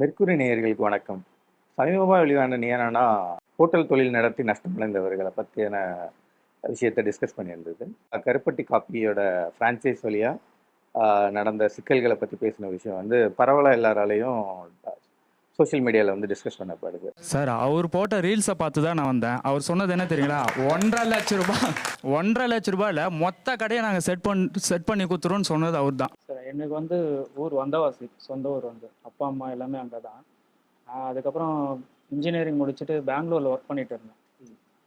Mercury நேயர்களுக்கு வணக்கம். சமீபமாக வெளியான நியனானா ஹோட்டல் தொழில் நடத்தி நஷ்டமடைந்தவர்களை பற்றியான விஷயத்தை டிஸ்கஸ் பண்ணியிருந்தது. கருப்பட்டி காப்பியோட ஃப்ரான்ச்சைஸ் வழியாக நடந்த சிக்கல்களை பற்றி பேசின விஷயம் வந்து பரவலாக எல்லாராலையும் சோஷியல் மீடியாவில் வந்து டிஸ்கஸ் பண்ணப்படுது சார் அவர் போட்ட ரீல்ஸை பார்த்து தான் நான் வந்தேன். அவர் சொன்னது என்ன தெரியுங்களா? ஒன்றரை லட்ச ரூபாய் ஒன்றரை லட்ச ரூபாயில் மொத்த கடையை நாங்கள் செட் பண்ணி செட் பண்ணி கொடுத்துருவோன்னு சொன்னது அவர் தான் சார் எனக்கு வந்து ஊர் வந்தவாசி சொந்த ஊர் வந்து. அப்பா அம்மா எல்லாமே அங்கே தான் அதுக்கப்புறம் இன்ஜினியரிங் முடிச்சுட்டு பெங்களூரில் ஒர்க் பண்ணிட்டு இருந்தேன்.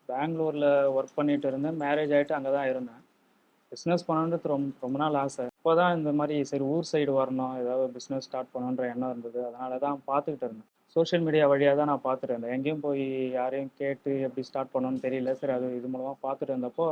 பெங்களூரில் ஒர்க் பண்ணிட்டு இருந்தேன் மேரேஜ் ஆகிட்டு அங்கே தான் இருந்தேன். பிஸ்னஸ் பண்ணணுன்றது ரொம்ப ரொம்ப நாள் ஆசை. இப்போ தான் இந்த மாதிரி சரி ஊர் சைடு வரணும் ஏதாவது பிஸ்னஸ் ஸ்டார்ட் பண்ணணுன்ற எண்ணம் இருந்தது. அதனால தான் பார்த்துக்கிட்டு இருந்தேன். சோஷியல் மீடியா வழியாக தான் நான் பார்த்துட்டு இருந்தேன். எங்கேயும் போய் யாரையும் கேட்டு எப்படி ஸ்டார்ட் பண்ணணும்னு தெரியல. சரி அது இது மூலமாக பார்த்துட்டு இருந்தப்போ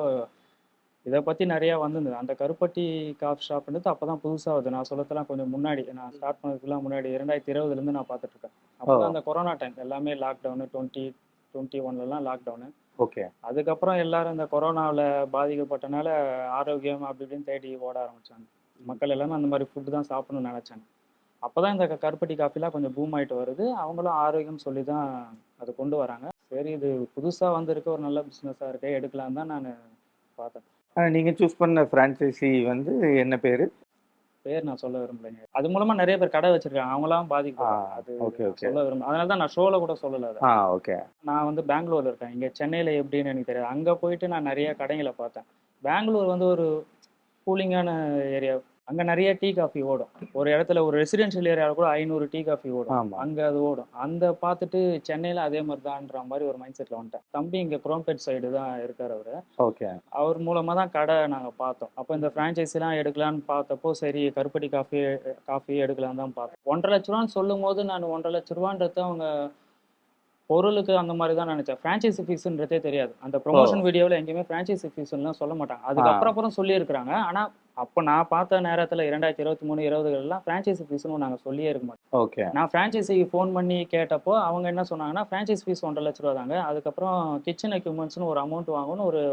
இதை பற்றி நிறையா வந்திருந்தது. அந்த கருப்பட்டி காஃப் ஷாப்ன்றது அப்போ தான் புதுசாக வருது. நான் சொல்லத்தெல்லாம் கொஞ்சம் முன்னாடி நான் ஸ்டார்ட் பண்ணதுக்குலாம் முன்னாடி இரண்டாயிரத்தி இருபதுலேருந்து நான் பார்த்துட்ருக்கேன் அப்போ தான் அந்த கொரோனா டைம் எல்லாமே லாக்டவுனு டுவெண்ட்டி டுவெண்ட்டி ஒன்லலாம் லாக்டவுனு ஓகே அதுக்கப்புறம் எல்லாரும் இந்த கொரோனாவில் பாதிக்கப்பட்டனால ஆரோக்கியம் அப்படி இப்படின்னு தேடி ஓட ஆரம்பிச்சாங்க. மக்கள் எல்லாமே அந்த மாதிரி ஃபுட்டு தான் சாப்பிடணும்னு நினச்சாங்க. அப்போ தான் இந்த கருப்பட்டி காஃபிலாம் கொஞ்சம் பூம் ஆயிட்டு வருது. அவங்களும் ஆரோக்கியம் சொல்லி தான் அதை கொண்டு வராங்க. சரி இது புதுசாக வந்திருக்க ஒரு நல்ல பிஸ்னஸாக இருக்கு எடுக்கலாம் தான் நான் பார்த்தேன். நீங்கள் சூஸ் பண்ண ஃப்ரான்ச்சைசி வந்து என்ன பேர்? பேர் நான் சொல்ல விரும்பலைங்க. அது மூலமா நிறைய பேர் கடை வச்சிருக்காங்க. அவங்களாம் ஆ, அது okay. சொல்ல விரும்ப அதனால தான் நான் ஷோல கூட சொல்லல அதை. ஆ ஓகே நான் வந்து பெங்களூர்ல இருக்கேன். இங்க சென்னையில எப்படின்னு எனக்கு தெரியாது. அங்க போயிட்டு நான் நிறைய கடைகளை பார்த்தேன். பெங்களூர் வந்து ஒரு கூலிங்கான ஏரியா. அங்க நிறைய டீ காஃபி ஓடும். ஒரு இடத்துல ஒரு ரெசிடென்ஷியல் ஏரியாவில் கூட ஐநூறு டீ காஃபி ஓடும். அங்க அது ஓடும். அந்த பார்த்துட்டு சென்னையில அதே மாதிரி தான்ன்ற மாதிரி ஒரு மைண்ட் செட்ல வந்துட்டேன். தம்பி இங்க குரோம்பேட் சைடு தான் இருக்காரு அவரு. ஓகே. அவர் மூலமா தான் கடை நாங்க பார்த்தோம். அப்போ இந்த ஃப்ரான்ச்சைஸிலாம் எடுக்கலாம்னு பார்த்தப்போ சரி கருப்பட்டி காஃபி காஃபி எடுக்கலாம் தான் பார்த்தோம். ஒன்றரை லட்ச ரூபான்னு சொல்லும் போது நான் ஒன்றரை லட்ச ரூபான்றது அவங்க பொருளுக்கு அந்த மாதிரி தான் நினைச்சேன். ஃப்ரான்ச்சைசி ஃபீஸ்ன்றதே தெரியாது. அந்த ப்ரொமோஷன் வீடியோவில் எங்கேயுமே ஃப்ரான்ச்சைசி ஃபீஸ்லாம் சொல்ல மாட்டாங்க. அதுக்கப்புறம் அப்புறம் சொல்லியிருக்கிறாங்க. ஆனால் அப்போ நான் பார்த்த நேரத்தில் இரண்டாயிரத்தி இருபத்தி மூணு இருபதுகள்லாம் ஃப்ரான்ச்சைசி ஃபீஸ்னு நாங்கள் சொல்லியே இருக்க மாட்டோம். ஓகே. நான் ஃப்ரான்ச்சைசிக்கு ஃபோன் பண்ணி கேட்டப்போ அவங்க என்ன சொன்னாங்கன்னா ஃப்ரான்ச்சைஸ் ஃபீஸ் ஒன்றரை லட்ச ரூபா தாங்க. அதுக்கப்புறம் கிச்சன் எக்யூப்மெண்ட்ஸ்னு ஒரு அமௌண்ட் வாங்கணும். ஒரு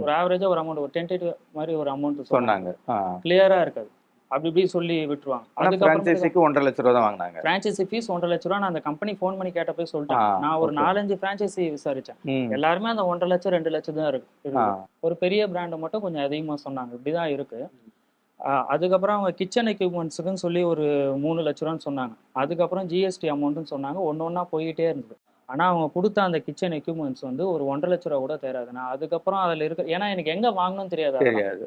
ஒரு ஆவரேஜா ஒரு அமௌண்ட் ஒரு டென்டேட்டிவ் மாதிரி ஒரு அமௌண்ட் சொன்னாங்க. ஆ. கிளியரா இருக்காது. அப்படி இப்படி சொல்லி விட்டுருவாங்க. ஃப்ரான்ச்சைசிக்கு ஒன்றரை லட்ச ரூபா தான் வாங்கினாங்க. ஃப்ரான்ச்சைசி ஃபீஸ் ஒன்றரை லட்ச ரூபா நான் அந்த கம்பெனி ஃபோன் பண்ணி கேட்டப்போ சொல்லிட்டேன். ஆ, நான் ஒரு. நாலஞ்சு ஃப்ரான்ச்சைசி விசாரிச்சேன். எல்லாருமே அந்த ஒன்றரை லட்சம் ரெண்டு லட்சம் தான் இருக்கு. ஒரு பெரிய பிராண்டு மட்டும் கொஞ்சம் அதிகமா சொன்னாங்க. இப்படிதான் இருக்கு. அதுக்கப்புறம் அவங்க கிச்சன் எக்யூப்மெண்ட்ஸுக்குன்னு சொல்லி ஒரு மூணு லட்ச ரூபான்னு சொன்னாங்க. அதுக்கப்புறம் ஜிஎஸ்டி அமௌண்ட்னு சொன்னாங்க. ஒன்று ஒன்றா போயிட்டே இருந்தது. ஆனால் அவங்க கொடுத்த அந்த கிச்சன் எக்யூப்மெண்ட்ஸ் வந்து ஒரு ஒன்றரை லட்ச ரூபா கூட தேராது. நான் அதுக்கப்புறம் அதில் இருக்க ஏன்னா எனக்கு எங்கே வாங்கணும்னு. தெரியாது.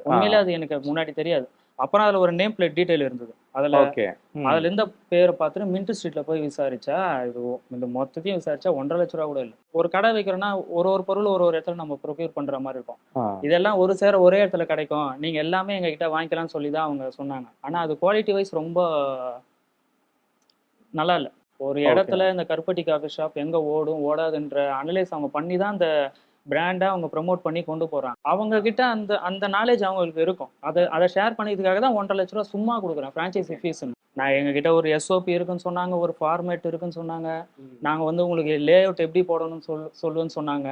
உண்மையிலே அது எனக்கு முன்னாடி தெரியாது. அப்புறம் அதுல ஒரு நேம் பிளேட் டீடைல் இருந்தது. அதுல ஓகே அதுல இருந்த பேரை பார்த்துட்டு மின்ட் ஸ்ட்ரீட்ல போய் விசாரிச்சா இது இந்த மொத்தத்தையும் விசாரிச்சா ஒன்றரை லட்ச ரூபா கூட இல்லை. ஒரு கடை வைக்கிறோம்னா ஒரு ஒரு பொருள் ஒரு ஒரு இடத்துல நம்ம ப்ரொக்யூர் பண்ற மாதிரி இருக்கும். இதெல்லாம் ஒரு சேர ஒரே இடத்துல கிடைக்கும். நீங்க எல்லாமே எங்க கிட்ட வாங்கிக்கலாம்னு சொல்லி தான் அவங்க சொன்னாங்க. ஆனா அது குவாலிட்டி வைஸ் ரொம்ப நல்லா இல்லை. ஒரு. இடத்துல இந்த கருப்பட்டி காஃபி ஷாப் எங்க ஓடும் ஓடாதுன்ற அனலைஸ் அவங்க பண்ணி தான் அந்த பிராண்டை அவங்க ப்ரோமோட் பண்ணி கொண்டு போறாங்க. அவங்க கிட்ட அந்த அந்த நாலேஜ் அவங்களுக்கு இருக்கும். அதை அதை ஷேர் பண்ணிக்கிறதுக்காக தான் ஒன்றரை லட்ச ரூபா சும்மா கொடுக்குறேன் ஃப்ரான்ச்சைசி ஃபீஸ் நான் எங்க கிட்ட ஒரு எஸ்ஓபி இருக்குன்னு சொன்னாங்க ஒரு ஃபார்மேட் இருக்குன்னு சொன்னாங்க. நாங்க வந்து உங்களுக்கு லே அவுட் எப்படி போடணும்னு சொல் சொல்லுவேன்னு சொன்னாங்க.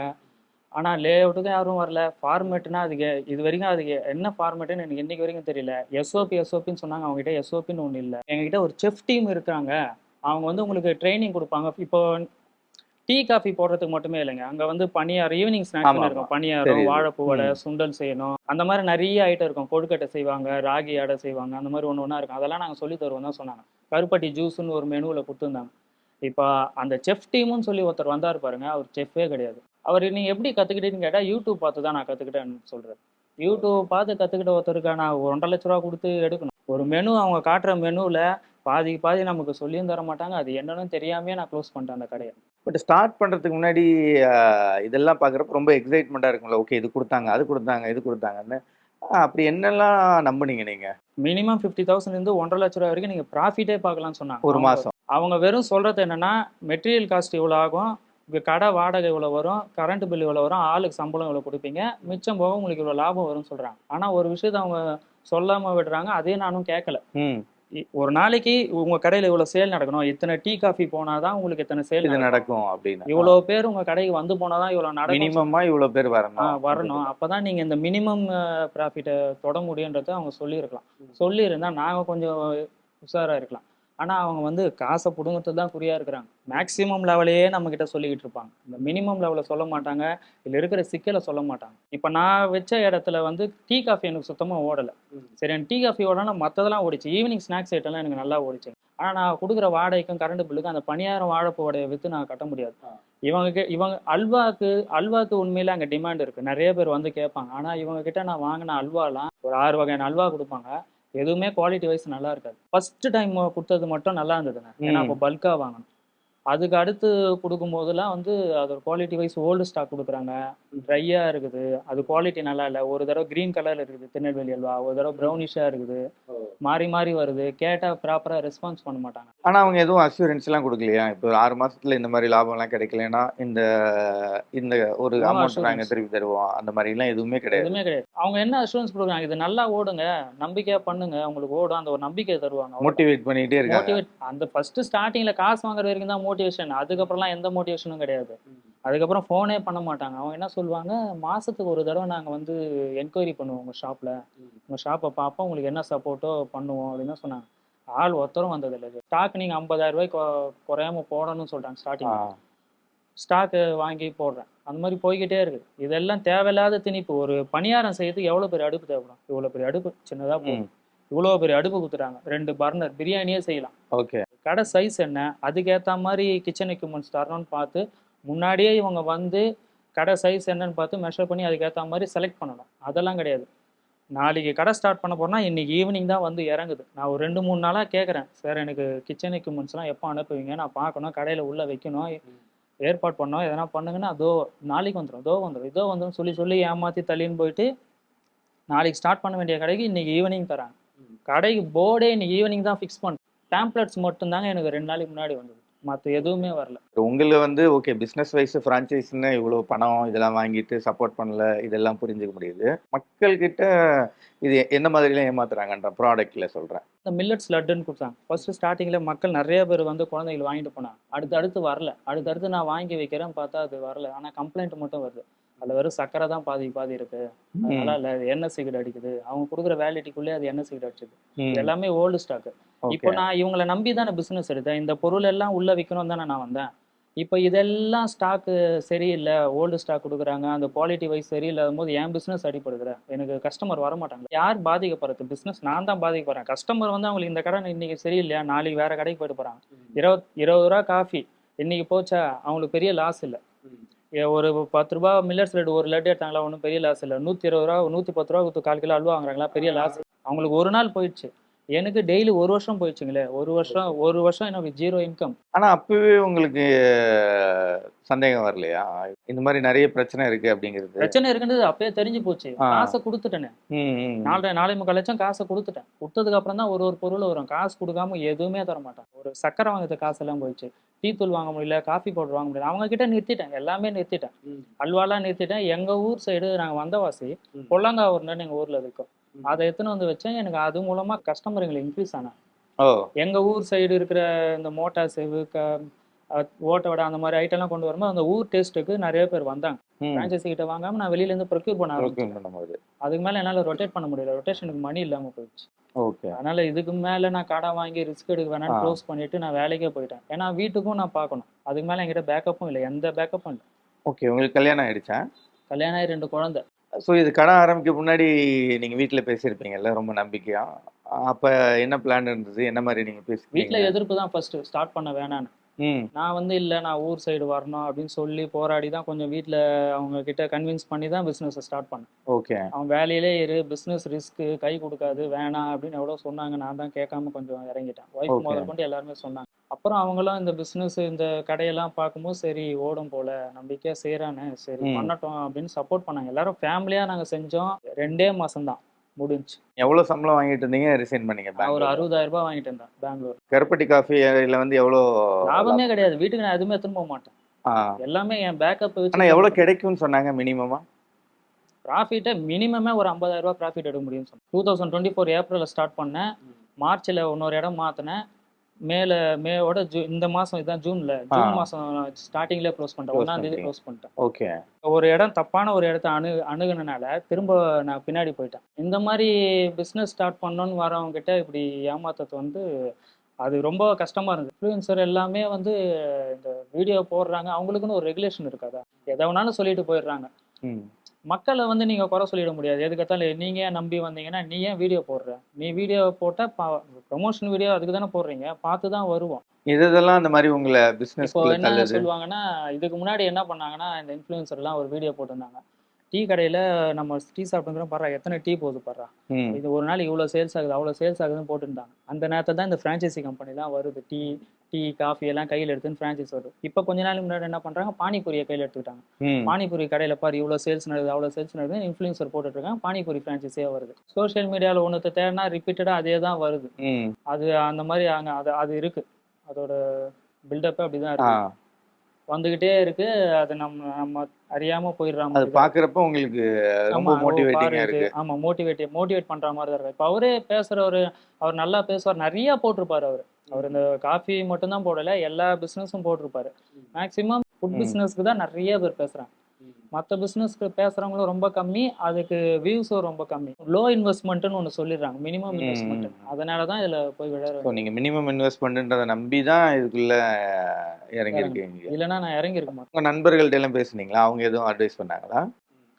ஆனா லே அவுட்டுக்கும் யாரும் வரல. ஃபார்மேட்னா அதுக்கு இது வரைக்கும் அதுக்கு என்ன ஃபார்மேட்டுன்னு எனக்கு இன்னைக்கு வரைக்கும் தெரியல. எஸ்ஓபி எஸ்ஓபின்னு சொன்னாங்க அவங்க கிட்ட எஸ்ஓபின்னு ஒண்ணு இல்லை. எங்ககிட்ட ஒரு செஃப் டீம் இருக்காங்க அவங்க வந்து உங்களுக்கு ட்ரைனிங் கொடுப்பாங்க. இப்போ டீ காஃபி போடுறதுக்கு மட்டுமே இல்லைங்க. அங்க வந்து பனியாரம் ஈவினிங் ஸ்நாக்ஸ் இருக்கும். பனியாரம். வாழைப்பூ வடை. சுண்டல் செய்யணும். அந்த மாதிரி நிறைய ஐட்டம் இருக்கும். கொழுக்கட்டை செய்வாங்க ராகி அடை செய்வாங்க அந்த மாதிரி ஒன்று ஒன்றா இருக்கும். அதெல்லாம் நாங்கள் சொல்லி தருவோம் தான் சொன்னாங்க. கருப்பட்டி ஜூஸ்னு ஒரு மெனுவில் கொடுத்துருந்தாங்க. இப்போ அந்த செஃப் டீம்னு சொல்லி ஒருத்தர் வந்தார் பாருங்க. அவர் செஃப்பே கிடையாது. அவர் நீ எப்படி கற்றுக்கிட்டேன்னு கேட்டால் யூடியூப் பார்த்து தான் நான் கற்றுக்கிட்டேன்னு சொல்கிறார் யூடியூப் பார்த்து கற்றுக்கிட்ட ஒருத்தருக்கு நான் ஒரு ஒன்றரை லட்ச ரூபா கொடுத்து எடுக்கணும். ஒரு மெனு அவங்க காட்டுற மெனுவில் பாதி பாதி நமக்கு சொல்லியும் தர மாட்டாங்க. அது என்னன்னு தெரியாமே நான் க்ளோஸ் பண்ணிட்டேன் அந்த கடையை. பட் ஸ்டார்ட் பண்றதுக்கு முன்னாடி இதெல்லாம் பார்க்குறப்ப ரொம்ப எக்ஸைட்மெண்ட்டாக இருக்கும்ல. ஓகே இது கொடுத்தாங்க அது கொடுத்தாங்க இது கொடுத்தாங்கன்னு. அப்படி என்னெல்லாம் நம்புனீங்க நீங்க? மினிமம் ஃபிஃப்டி தௌசண்ட் இருந்து ஒன்றரை லட்ச ரூபா வரைக்கும் நீங்கள் ப்ராஃபிட்டே பார்க்கலாம்னு சொன்னாங்க. ஒரு மாசம். அவங்க வெறும் சொல்றது என்னன்னா மெட்டீரியல் காஸ்ட் இவ்வளோ ஆகும் கடை வாடகை இவ்வளோ வரும் கரண்ட் பில் இவ்வளோ வரும் ஆளுக்கு சம்பளம் இவ்வளோ கொடுப்பீங்க மிச்சம் போக உங்களுக்கு இவ்வளோ லாபம் வரும்னு சொல்றாங்க. ஆனால் ஒரு விஷயத்த அவங்க சொல்லாம விடுறாங்க அதே நானும் கேட்கல ஒரு நாளைக்கு உங்க கடையில இவ்வளவு சேல் நடக்கணும். இத்தனை டீ காஃபி போனாதான் உங்களுக்கு இத்தனை சேல் இது நடக்கும். அப்படின்னு. இவ்வளவு பேர் உங்க கடைக்கு வந்து போனாதான் இவ்வளவு நடக்கும். மினிமமா இவ்வளவு பேர் வரணும். வரணும். அப்பதான் நீங்க இந்த மினிமம் ப்ராஃபிட்டை தொட முடியுன்றதை அவங்க சொல்லியிருக்கலாம். சொல்லியிருந்தா நாங்க கொஞ்சம் உஷாரா இருக்கலாம். ஆனா அவங்க வந்து காசை புடுங்கிறது தான் குறியா இருக்கிறாங்க. மேக்ஸிமம் லெவலையே நம்ம கிட்ட சொல்லிக்கிட்டு இருப்பாங்க. இந்த மினிமம் லெவலில் சொல்ல மாட்டாங்க. இதுல இருக்கிற சிக்கலை சொல்ல மாட்டாங்க. இப்போ நான் வச்ச இடத்துல வந்து டீ காஃபி எனக்கு சுத்தமா ஓடலை. சரி டீ காஃபி ஓடனா மற்றதெல்லாம் ஓடிச்சு. ஈவினிங் ஸ்நாக்ஸ் ஐட்டம்லாம் எனக்கு நல்லா ஓடிச்சு. ஆனா நான் கொடுக்குற வாடகைக்கும் கரண்ட் பில்லுக்கும் அந்த பணியாரம் வாழைப்பூ வடையை விற்று நான் கட்ட முடியாது. இவங்க இவங்க அல்வாக்கு அல்வாக்கு உண்மையில அங்க டிமாண்ட் இருக்கு. நிறைய பேர் வந்து கேட்பாங்க. ஆனா இவங்க கிட்ட நான் வாங்கின அல்வாலாம் ஒரு ஆறு வகையான அல்வா கொடுப்பாங்க. எதுவுமே குவாலிட்டி வைஸ் நல்லா இருக்காது. ஃபர்ஸ்ட் டைம் கொடுத்தது மட்டும் நல்லா இருந்ததுங்க. ஏன்னா. அப்போ பல்கா வாங்கணும். அதுக்கு அடுத்து கொடுக்கும் போதெல்லாம் வந்து அதோட குவாலிட்டி வைஸ் ஓல்டு ஸ்டாக் கொடுக்குறாங்க. ட்ரையா இருக்குது. அது குவாலிட்டி நல்லா இல்லை. ஒரு தடவை கிரீன் கலர்ல இருக்குது திருநெல்வேலி அல்வா. ஒரு தடவை ப்ரௌனிஷா இருக்குது. மாறி மாறி வருது. கேட்டா ப்ராப்பரா ரெஸ்பான்ஸ் பண்ண மாட்டாங்க. ஆனா அவங்க எதுவும் அஷூரன்ஸ் எல்லாம் கொடுக்கலையா? இப்போ ஆறு மாசத்துல இந்த மாதிரி லாபம் எல்லாம் கிடைக்கலன்னா இந்த இந்த ஒரு அமௌண்ட் assurance. நாங்க திருப்பி தருவோம். அந்த மாதிரி எல்லாம் எதுவுமே கிடையாது. எதுவுமே கிடையாது. அவங்க என்ன அஷூரன்ஸ் கொடுக்குறாங்க? இது நல்லா ஓடுங்க. நம்பிக்கையா பண்ணுங்க. உங்களுக்கு ஓடும். அந்த ஒரு நம்பிக்கை தருவாங்க. மோட்டிவேட் பண்ணிட்டே இருக்காங்க. மோட்டிவேட் அந்த ஃபர்ஸ்ட் ஸ்டார்டிங்ல காசு வாங்குற வரைக்கும் தான் மோட்டிவேஷன் அதுக்கப்புறம்லாம் எந்த மோட்டிவேஷனும் கிடையாது. அதுக்கப்புறம் ஃபோனே பண்ண மாட்டாங்க. அவங்க என்ன சொல்லுவாங்க? மாசத்துக்கு ஒரு தடவை நாங்க வந்து என்கொயரி பண்ணுவோம் உங்க ஷாப்ல உங்க ஷாப்பை பார்ப்போம். உங்களுக்கு என்ன சப்போர்ட்டோ பண்ணுவோம் அப்படின்னு சொன்னாங்க. ஆள் ஒருத்தரும் வந்தது இல்லை. ஸ்டாக் நீங்க ஐம்பதாயிரம் ரூபாய் குறையாம போடணும்னு சொல்றாங்க ஸ்டார்டிங். ஸ்டாக்கு வாங்கி போடுறேன். அந்த மாதிரி போய்கிட்டே இருக்கு. இதெல்லாம் தேவையில்லாத திணிப்பு. ஒரு பணியாரம் செய்யறதுக்கு எவ்வளவு பெரிய அடுப்பு தேவைப்படும்? இவ்வளவு பெரிய அடுப்பு. சின்னதா போதும். ம். இவ்வளவு பெரிய அடுப்பு குத்துறாங்க. ரெண்டு பர்னர் பிரியாணியே செய்யலாம். ஓகே. கடை சைஸ் என்ன அதுக்கேற்ற மாதிரி கிச்சன் எக்யூப்மெண்ட்ஸ் தரணும்னு பார்த்து முன்னாடியே இவங்க வந்து கடை சைஸ் என்னன்னு பார்த்து மெஷர் பண்ணி அதுக்கேற்ற மாதிரி செலக்ட் பண்ணணும். அதெல்லாம் கிடையாது. நாளைக்கு கடை ஸ்டார்ட் பண்ண போறேன்னா இன்னைக்கு ஈவினிங் தான் வந்து இறங்குது. நான் ஒரு ரெண்டு மூணு நாளாக கேட்குறேன் சார் எனக்கு கிச்சன் எக்யூப்மெண்ட்ஸ்லாம் எப்போ அனுப்புவீங்க? நான் பார்க்கணும் கடையில் உள்ளே வைக்கணும் ஏற்பாடு பண்ணோம் எதனா பண்ணுங்கன்னா அதோ நாளைக்கு வந்துடும் இதோ வந்துடும் இதோ வந்துடும் சொல்லி சொல்லி ஏமாற்றி தள்ளின்னு போயிட்டு நாளைக்கு ஸ்டார்ட் பண்ண வேண்டிய கடைக்கு இன்னைக்கு ஈவினிங் தராங்க கடைக்கு போர்டே இன்னைக்கு ஈவினிங் தான் ஃபிக்ஸ் பண்ணேன் டேம்ப்ளெட்ஸ் மட்டும்தாங்க எனக்கு ரெண்டு நாளைக்கு முன்னாடி வந்தது. மற்ற எதுவுமே வரல. உங்களை வந்து ஓகே பிஸ்னஸ் வைஸ் ஃப்ரான்ச்சைஸ்னு இவ்வளோ பணம் இதெல்லாம் வாங்கிட்டு சப்போர்ட் பண்ணல இதெல்லாம் புரிஞ்சுக்க முடியுது. மக்கள்கிட்ட இது என்ன மாதிரிலாம் ஏமாத்துறாங்கன்ற ப்ராடக்ட்ல சொல்றேன். இந்த மில்லட்ஸ் லட்டுன்னு கொடுத்தாங்க. ஃபர்ஸ்ட் ஸ்டார்டிங்கில் மக்கள் நிறைய பேர் வந்து குழந்தைகள் வாங்கிட்டு போனாங்க. அடுத்து அடுத்து வரல. அடுத்து அடுத்து நான் வாங்கி வைக்கிறேன் பார்த்தா அது வரல. ஆனால் கம்ப்ளைண்ட் மட்டும் வருது. அதில் வெறும் சக்கரை தான் பாதி பாதி இருக்கு. அதனால இல்லை எண்ணெய் சிகரெட் அடிக்குது. அவங்க கொடுக்குற வேலிட்டிக்குள்ளே அது எண்ணெய் சிகரெட் அடிச்சுது எல்லாமே ஓல்டு ஸ்டாக் இப்போ நான் இவங்களை நம்பி தானே பிசினஸ் எடுத்தேன். இந்த பொருள் எல்லாம் உள்ள விற்கணும் தானே நான் வந்தேன். இப்போ இதெல்லாம் ஸ்டாக்கு சரியில்லை ஓல்டு ஸ்டாக் கொடுக்குறாங்க. அந்த குவாலிட்டி வைஸ் சரியில்லாத போது என் பிசினஸ் அடிப்படுதுல எனக்கு கஸ்டமர் வர மாட்டாங்க யார் பாதிக்கப்படுறது? பிசினஸ் நான் தான் பாதிக்கப்படுறேன் கஸ்டமர் வந்து அவங்களுக்கு இந்த கடை இன்னைக்கு சரியில்லையா? நாளைக்கு வேற கடைக்கு போயிட்டு போறாங்க. இருபத் இருபது ரூபா காஃபி இன்னைக்கு போச்சா? அவங்களுக்கு பெரிய லாஸ் இல்லை. ஒரு பத்து ரூபா மில்லர்ஸ் ரேட் ஒரு லட்டு எடுத்தாங்களா ஒன்றும் பெரிய லாஸ் இல்லை. நூற்றி இருபது ரூபா நூற்றி பத்து ரூபா கொடுத்து கால் கிலோ அல்வா வாங்குறாங்களா பெரிய லாஸ் அவங்களுக்கு ஒரு நாள் போயிடுச்சு. எனக்கு டெய்லி ஒரு வருஷம் போயிடுச்சுங்களே. ஒரு வருஷம் ஒரு வருஷம் எனக்கு ஜீரோ இன்கம் ஆனா அப்பவே உங்களுக்கு சந்தேகம் வரலையா? இந்த மாதிரி நிறைய பிரச்சனை இருக்கு அப்படிங்கிறது. பிரச்சனை இருக்குன்றது அப்பயே தெரிஞ்சு போச்சு. காசை கொடுத்துட்டேனே. நாலரை நாலே முக்கால் லட்சம் காசை கொடுத்துட்டேன். கொடுத்ததுக்கு அப்புறம் தான் ஒரு ஒரு பொருள் வரும். காசு கொடுக்காம எதுவுமே தர மாட்டான். ஒரு சக்கரை வாங்குறது காசு எல்லாம் போயிடுச்சு. டீ தூள் வாங்க முடியல காஃபி பவுடர் வாங்க முடியல. அவங்க கிட்ட நிறுத்திட்டேன். எல்லாமே நிறுத்திட்டேன். அல்வாலாம் நிறுத்திட்டேன். எங்க ஊர் சைடு நாங்க வந்தவாசி ம். பொல்லங்காவூர்னு எங்க ஊர்ல இருக்கோம். அதை எடுத்துன்னு வந்து வச்சேன். எனக்கு அது மூலமா கஸ்டமர் எங்களுக்கு இன்க்ரீஸ் ஓ. எங்க ஊர் சைடு இருக்கிற இந்த மோட்டார் சேவு ஓட்டை வடை அந்த மாதிரி ஐட்டம்லாம் கொண்டு வரும்போது அந்த ஊர் டேஸ்ட்டுக்கு நிறைய பேர் வந்தாங்க. ஃப்ரான்ச்சைசி கிட்ட வாங்காம நான் வெளியில இருந்து ப்ரொக்யூர் பண்ண ஆரம்பிச்சேன். அதுக்கு மேல என்னால ரொட்டேட் பண்ண முடியல. ரொட்டேஷனுக்கு மணி இல்லாம போயிடுச்சு. ஓகே. அதனால இதுக்கு மேல நான் கடை வாங்கி ரிஸ்க் எடுக்க வேணாம்னு ஆ. க்ளோஸ் பண்ணிட்டு நான் வேலைக்கே போயிட்டேன். ஏன்னா வீட்டுக்கும் நான் பார்க்கணும். அதுக்கு மேல என்கிட்ட பேக்கப்பும் இல்லை. எந்த பேக்கப்பும் இல்லை. ஓகே. உங்களுக்கு கல்யாணம் ஆயிடுச்சா? கல்யாணம் ஆகி ரெண்டு குழந்தை. ஸோ இது கடை ஆரம்பிக்க முன்னாடி நீங்க வீட்ல பேசியிருப்பீங்கல்ல ரொம்ப நம்பிக்கையா? அப்ப என்ன பிளான் இருந்தது? என்ன மாதிரி நீங்க வீட்ல பேசிருக்கீங்க எதிர்ப்பு தான் ஃபர்ஸ்ட் ஸ்டார்ட் பண்ண வேணான்னு. நான் வந்து இல்லை நான் ஊர் சைடு வரணும் அப்படின்னு சொல்லி போராடி தான் கொஞ்சம் வீட்டில் அவங்க கிட்ட கன்வின்ஸ் பண்ணி தான் பிஸ்னஸை ஸ்டார்ட் பண்ணேன். ஓகே. அவன் வேலையிலே இரு பிஸ்னஸ் ரிஸ்க்கு கை கொடுக்காது வேணாம் அப்படின்னு எவ்வளோ சொன்னாங்க நான் தான் கேட்காம கொஞ்சம் இறங்கிட்டேன். ஒய்ஃப். முதல் கொண்டு எல்லாருமே சொன்னாங்க. அப்புறம் அவங்களும் இந்த பிஸ்னஸ் இந்த கடையெல்லாம் பார்க்கும்போது சரி ஓடும் போல. நம்பிக்கையாக செய்கிறானே சரி. பண்ணட்டும் அப்படின்னு சப்போர்ட் பண்ணாங்க. எல்லாரும் ஃபேமிலியாக நாங்கள் செஞ்சோம். ரெண்டே மாதம் தான் முடிஞ்சு. எவ்வளவு சம்பளம் வாங்கிட்டு இருந்தீங்க? ரிசைன் பண்ணீங்க ஒரு? அறுபதாயிரம் ரூபாய் வாங்கிட்டு இருந்தேன் பெங்களூர் கருப்பட்டி காஃபில வந்து எவ்வளோ லாபமே கிடையாது. வீட்டுக்கு நான் எதுவுமே எடுத்துன்னு போக மாட்டேன். எல்லாமே என் பேக்கப் ஆனா எவ்வளவு கிடைக்கும்னு சொன்னாங்க மினிமமா ப்ராஃபிட்டை மினிமமே ஒரு 50000 ரூபாய் ப்ராஃபிட் எடுக்க முடியும்னு சொன்னேன் டூ தௌசண்ட் டுவெண்ட்டி ஃபோர் ஏப்ரலில் ஸ்டார்ட் பண்ணேன் மார்ச்சில் இன்னொரு இடம் மாற்றினேன் மேல மேவோட ஜூ இந்த மாதம் இதுதான் ஜூனில். ஜூன் ஆ. மாதம் ஸ்டார்டிங்லேயே க்ளோஸ் பண்ணிட்டேன். ஒன்றாம் தேதி. க்ளோஸ் பண்ணிட்டேன். ஓகே ஒரு இடம் தப்பான ஒரு இடத்த அணு அணுகுனனால திரும்ப நான் பின்னாடி போயிட்டேன். இந்த மாதிரி பிஸ்னஸ் ஸ்டார்ட் பண்ணோன்னு வரவங்க கிட்ட இப்படி ஏமாத்தது வந்து அது ரொம்ப கஷ்டமா இருந்தது. இன்ஃப்ளூயன்சர் எல்லாமே வந்து இந்த வீடியோ போடுறாங்க. அவங்களுக்குன்னு ஒரு ரெகுலேஷன் இருக்காதா? எதை வேணாலும் சொல்லிட்டு போயிடுறாங்க. மக்களை வந்து நீங்க குறை சொல்லிட முடியாது. எதுக்கத்தாலும் நீங்க ஏன் நம்பி வந்தீங்கன்னா நீ ஏன் வீடியோ போடுற? நீ வீடியோ போட்டா ப்ரொமோஷன் வீடியோ அதுக்கு தானே போடுறீங்க. பார்த்து தான் வருவோம். இது இதெல்லாம் அந்த மாதிரி உங்களை இப்போ என்ன சொல்லுவாங்கன்னா இதுக்கு முன்னாடி என்ன பண்ணாங்கன்னா இந்த இன்ஃப்ளூயன்சர்லாம் ஒரு வீடியோ போட்டிருந்தாங்க. டீ கடையில நம்ம டீ சாப்பிட்டுங்கிறோம் பாரு எத்தனை டீ போகுது பாரு இது ஒரு நாளைக்கு இவ்வளோ சேல்ஸ் ஆகுது அவ்வளோ சேல்ஸ் ஆகுதுன்னு போட்டுருந்தாங்க அந்த நேரத்தில் தான் இந்த ஃப்ரான்ச்சைசி கம்பெனிலாம் வருது. டீ டீ காஃபி எல்லாம் கையில் எடுத்துன்னு ஃப்ரான்ச்சைஸ் வருது. இப்போ கொஞ்ச நாள் முன்னாடி என்ன பண்ணுறாங்க பானிபூரியை கையில் எடுத்துக்கிட்டாங்க. பானிபூரி கடையில் பாரு இவ்வளோ சேல்ஸ் நடக்குது அவ்வளோ சேல்ஸ் நடக்குது இன்ஃப்ளூயன்சர் போட்டுட்டு இருக்காங்க பானிபூரி ஃப்ரான்ச்சைஸே வருது. சோஷியல் மீடியாவில் ஒன்று தேடினா ரிப்பீட்டடாக அதே தான் வருது. அது அந்த மாதிரி அங்கே அது அது இருக்கு. அதோட பில்டப்பே அப்படி தான் ஆ. இருக்கு. வந்துகிட்டே இருக்கு. அது நம்ம நம்ம அறியாம போயிடுற அது பாக்குறப்ப உங்களுக்கு ரொம்ப மோட்டிவேட்டிங்கா. இருக்கு. ஆமா மோட்டிவேட் மோட்டிவேட் பண்ற மாதிரி தான் இருக்கு. இப்போ அவரே பேசுறவரு அவர் நல்லா பேசுவார் நிறைய போட்டிருப்பாரு அவர். அவர் இந்த காஃபி மட்டும் தான் போடல எல்லா பிசினஸும் போட்டிருப்பாரு. Maximum food. பிசினஸ்க்கு தான் நிறைய பேர் பேசுறாங்க. மற்ற பிசினஸ்க்கு பேசுறவங்களும் ரொம்ப கம்மி அதுக்கு வியூஸும் ரொம்ப கம்மி. லோ இன்வெஸ்ட்மெண்ட்னு ஒன்று சொல்லிடுறாங்க. Minimum investment. அதனால தான் இதுல போய் ஸோ நீங்க மினிமம் இன்வெஸ்ட்மெண்ட்ன்றதை நம்பி தான் இதுக்குள்ள இறங்கி இருக்கீங்க இல்லைன்னா நான் இறங்கி இருக்க மாட்டேன். உங்க நண்பர்கள்ட்ட எல்லாம் பேசுனீங்களா? அவங்க எதுவும் அட்வைஸ் பண்ணாங்களா?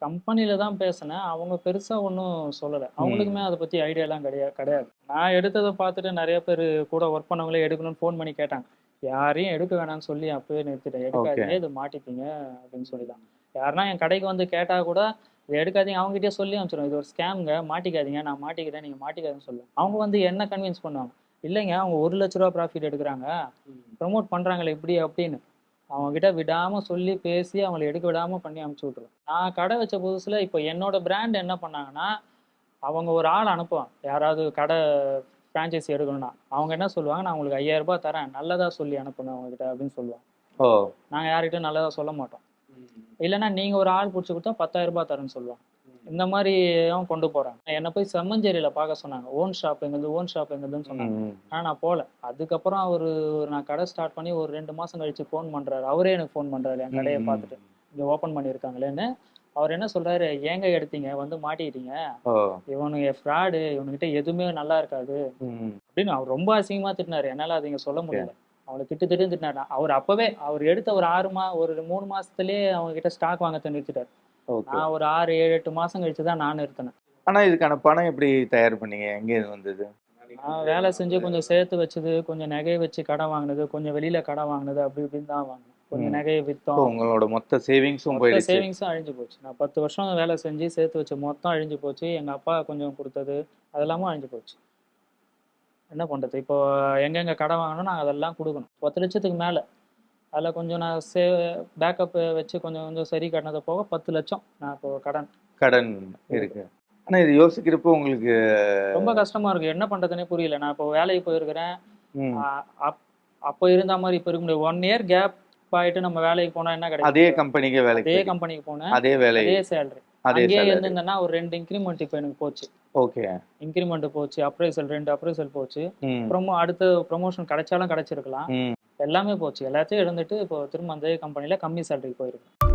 கம்பெனில தான் பேசினேன். அவங்க பெருசா ஒன்றும் சொல்லலை. அவங்களுக்குமே அதை பத்தி ஐடியாலாம் கிடையாது கிடையாது. நான் எடுத்ததை பார்த்துட்டு நிறைய பேர் கூட ஒர்க் பண்ணவங்களே எடுக்கணும்னு ஃபோன் பண்ணி கேட்டாங்க. யாரையும் எடுக்க வேணாம்னு சொல்லி அப்பவே நிறுத்திட்டேன். எடுக்காதீங்க இது மாட்டிப்பீங்க அப்படின்னு சொல்லிதான். யாருன்னா என் கடைக்கு வந்து கேட்டா கூட இது எடுக்காதீங்க அவங்ககிட்டயே சொல்லி அனுப்பிச்சிடும் இது ஒரு ஸ்கேம்ங்க மாட்டிக்காதீங்க நான் மாட்டிக்கிறேன் நீங்க மாட்டிக்காதுன்னு சொல்லுவேன் அவங்க வந்து என்ன கன்வின்ஸ் பண்ணுவாங்க? இல்லைங்க அவங்க ஒரு லட்ச ரூபா ப்ராஃபிட் எடுக்கிறாங்க. ப்ரொமோட் பண்றாங்களே இப்படி அப்படின்னு. அவங்க கிட்ட விடாம சொல்லி பேசி அவங்களை எடுக்க விடாம பண்ணி அனுப்பிச்சு விட்ருவேன் நான் கடை வச்ச புதுசுல இப்போ என்னோட பிராண்ட் என்ன பண்ணாங்கன்னா அவங்க ஒரு ஆள் அனுப்புவாங்க. யாராவது கடை ஃப்ரான்ச்சைசி எடுக்கணும்னா. அவங்க என்ன சொல்லுவாங்க? நான் உங்களுக்கு ஐயாயிரம் ரூபாய் தரேன் நல்லதா சொல்லி அனுப்புங்க அவங்க கிட்ட அப்படின்னு சொல்லுவாங்க. ஓ. நாங்க யார்கிட்ட நல்லதா சொல்ல மாட்டோம். இல்லைன்னா நீங்க ஒரு ஆள் பிடிச்சி கொடுத்தா பத்தாயிரம் ரூபாய் தரேன்னு சொல்லுவாங்க. இந்த மாதிரியும் கொண்டு போறாங்க. என்னை போய் செம்மஞ்சேரியில பார்க்க சொன்னாங்க. ஓன் ஷாப் எங்கிறது ஓன் ஷாப் எங்கிறதுன்னு சொன்னாங்க. ஆனா நான் போகல. அதுக்கப்புறம் அவரு நான் கடை ஸ்டார்ட் பண்ணி ஒரு ரெண்டு மாசம் கழிச்சு ஃபோன் பண்றாரு. அவரே எனக்கு ஃபோன் பண்றாரு. என் கடையை பார்த்துட்டு. இங்க ஓபன் பண்ணியிருக்காங்களேன்னு அவர் என்ன சொல்றாரு? ஏங்க எடுத்தீங்க? வந்து மாட்டிக்கிட்டீங்க. இவனுங்க ஃப்ராடு இவனுகிட்ட எதுவுமே நல்லா இருக்காது. அப்படின்னு அவர் ரொம்ப அசிங்கமா திட்டினாரு. என்னால அதை இங்க சொல்ல முடியல. அவனை திட்டு திட்டு திட்டினாரு அவர் அப்பவே அவர் எடுத்த ஒரு ஆறு மா ஒரு மூணு மாசத்துலயே அவங்க கிட்ட ஸ்டாக் வாங்க நிறுத்திட்டாரு நான் ஒரு ஆறு ஏழு எட்டு மாசம் கழிச்சு தான் நான் நிறுத்தினேன் ஆனா இதுக்கான பணம் எப்படி தயார் பண்ணீங்க? எங்க வந்தது? நான் வேலை செஞ்சு கொஞ்சம் சேர்த்து வச்சது கொஞ்சம் நகை வச்சு கடை வாங்கினது கொஞ்சம் வெளியில கடை வாங்கினது அப்படி இப்படின்னு தான் வாங்கினேன். கொஞ்சம். நகையை வித்தோம். உங்களோட மொத்த சேவிங்ஸும் போயிடுச்சு. சேவிங்ஸும் அழிஞ்சு போச்சு. நான் பத்து வருஷம் வேலை செஞ்சு சேர்த்து வச்ச மொத்தம் அழிஞ்சு போச்சு. எங்க அப்பா கொஞ்சம் கொடுத்தது அதெல்லாமும் அழிஞ்சு போச்சு. என்ன பண்றது? இப்போ எங்கெங்க கடை வாங்கணும் நான் அதெல்லாம் கொடுக்கணும். பத்து லட்சத்துக்கு மேல. அதுல கொஞ்சம் நான் சே பேக்கப் வச்சு கொஞ்சம் கொஞ்சம் சரி கட்டினது போக பத்து லட்சம் நான் இப்போ கடன். கடன் இருக்கு. ஆனா இது யோசிக்கிறப்போ உங்களுக்கு ரொம்ப கஷ்டமா இருக்கு. என்ன பண்றதுனே புரியல. நான் இப்போ வேலைக்கு போயிருக்கிறேன். அப்- அப்போ இருந்த மாதிரி இப்போ இருக்க முடியாது. ஒன் இயர் கேப் ஆயிட்டு நம்ம வேலைக்கு போனா என்ன கிடைக்கும்? அதே கம்பெனிக்கே அதே வேலைக்கு கம்பெனிக்கு போனேன். அதே வேலை அதே சேலரி அதே. இருந்திருந்தேன்னா ஒரு ரெண்டு இன்க்ரிமெண்ட் இப்போ எனக்கு போச்சு. ஓகே இன்க்ரிமெண்ட் போச்சு அப்ரைசல் ரெண்டு அப்ரைசல் போச்சு. ம். ப்ரொமோ அடுத்த ப்ரொமோஷன் கிடைச்சாலும் கிடைச்சிருக்கலாம். எல்லாமே போச்சு. எல்லாத்தையும் இழந்துட்டு இப்போ திரும்ப அதே கம்பெனில கம்மி சேலரி போயிருக்கு.